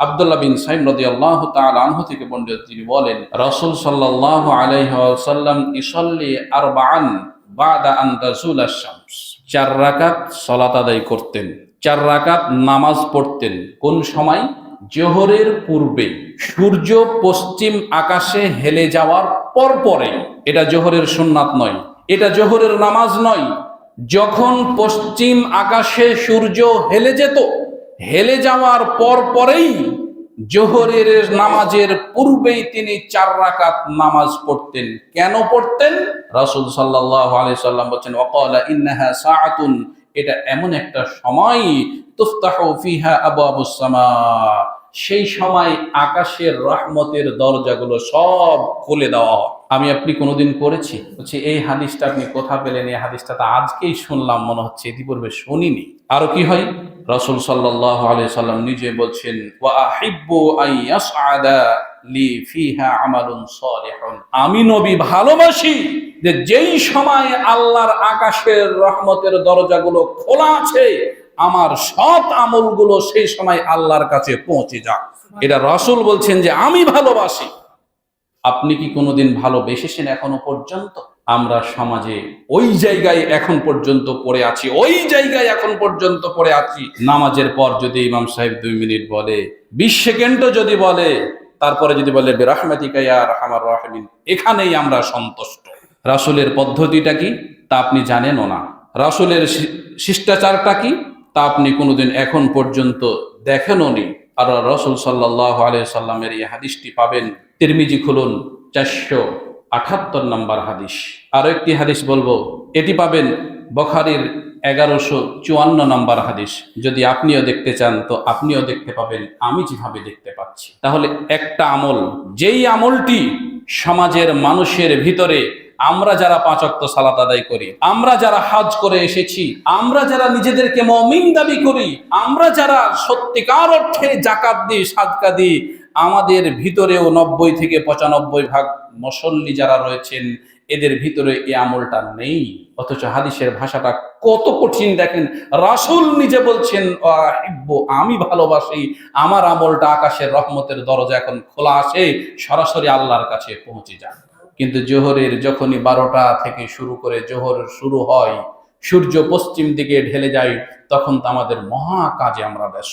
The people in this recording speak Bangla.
আব্দুল্লাহ বিন সাইম রদি আল্লাহ আনহু থেকে বর্ণিত তিনি বলেন, রসুল সাল্লাহ আলাইসাল্লাম ইসল্লি আর বান বাদা আন্দাজুল শামস চার রাকাত সলাত আদায় করতেন, চার রাকাত নামাজ পড়তেন। কোন সময়? জোহরের পূর্বে। সূর্য পশ্চিম আকাশে হেলে যাওয়ার পর পরে এটা জোহরের সুন্নাত নয়, এটা জোহরের নামাজ নয়। যখন পশ্চিম আকাশে সূর্য হেলে যেত হেলে যাওয়ার পর পরেই জোহরের নামাজের পূর্বেই তিনি চার রাকাত নামাজ পড়তেন। কেন পড়তেন? রাসূল সাল্লাম ওয়াকালা ইন্নাহা সাআতুন এটা এমন একটা সময়, তুফতাহু সেই সময় আকাশের রহমতের দরজাগুলো সব খুলে দেওয়া হয়। আমি আপনি কোনোদিন করেছি বলছি, এই হাদিসটা আপনি কোথা পেলেন? এই হাদিসটা তো আজকেই শুনলাম, মনে হচ্ছে ইতিপূর্বে শুনিনি। আরও কি হয়? রসুল সাল্লাহ আলিয়া সাল্লাম নিজে বলছেন আমি নবী ভালোবাসি যে যেই সময় আল্লাহর আকাশের রহমতের দরজাগুলো খোলা আছে, আমার সৎ আমলগুলো সেই সময় আল্লাহর কাছে পৌঁছে যাক। এটা রসুল বলছেন যে, আমি ভালোবাসি। আপনি কি কোনোদিন ভালোবেসেছেন এখনও পর্যন্ত? আমরা সমাজে ওই জায়গায় এখন পর্যন্ত পড়ে আছি, ওই জায়গায় এখন পর্যন্ত পড়ে আছি। নামাজের পর যদি ইমাম সাহেব দুই মিনিট বলে, বিশ সেকেন্ডও যদি বলে, তারপরে যদি বলে এখানেই আমরা সন্তুষ্ট। রাসূলের পদ্ধতিটা কি? তা আপনি জানেনও না। রাসূলের শিষ্টাচারটা কি? তা আপনি কোনোদিন এখন পর্যন্ত দেখেনও নি। আর রসুল সাল্লাহ আলিয়া সাল্লামের এই হাদিসটি পাবেন। তিরমিজি খুলুন, চারশো আঠাত্তর নম্বর হাদিস। আরও একটি হাদিস বলব, এটি পাবেন বখারির এগারোশো চুয়ান্ন নম্বর হাদিস। যদি আপনিও দেখতে চান, তো আপনিও দেখতে পাবেন, আমি যেভাবে দেখতে পাচ্ছি। তাহলে একটা আমল, যেই আমলটি সমাজের মানুষের ভিতরে আমরা যারা পাঁচক্ত সালাত আদায় করি, আমরা যারা হাজ করে এসেছি, আমরা যারা নিজেদেরকে মমিন দাবি করি, আমরা যারা সত্যিকার অর্থে জাকাত দিই, সাদকা দিই আমাদের ভিতরেও নব্বই থেকে পঁচানব্বই ভাগ মুসল্লি যারা রয়েছেন এদের ভিতরে এই আমলটা নেই। অথচ হাদিসের ভাষাটা কত কঠিন দেখেন। রাসুল নিজে বলছেন "ওয়াহিব্বু, আমি ভালোবাসি। আমার আমলটা আকাশের রহমতের দরজা এখন খোলা আসে সরাসরি আল্লাহর কাছে পৌঁছে যায় কিন্তু জোহরের যখনই বারোটা থেকে শুরু করে জোহর শুরু হয় সূর্য পশ্চিম দিকে ঢেলে যায় তখন তো আমাদের মহা কাজে আমরা ব্যস্ত।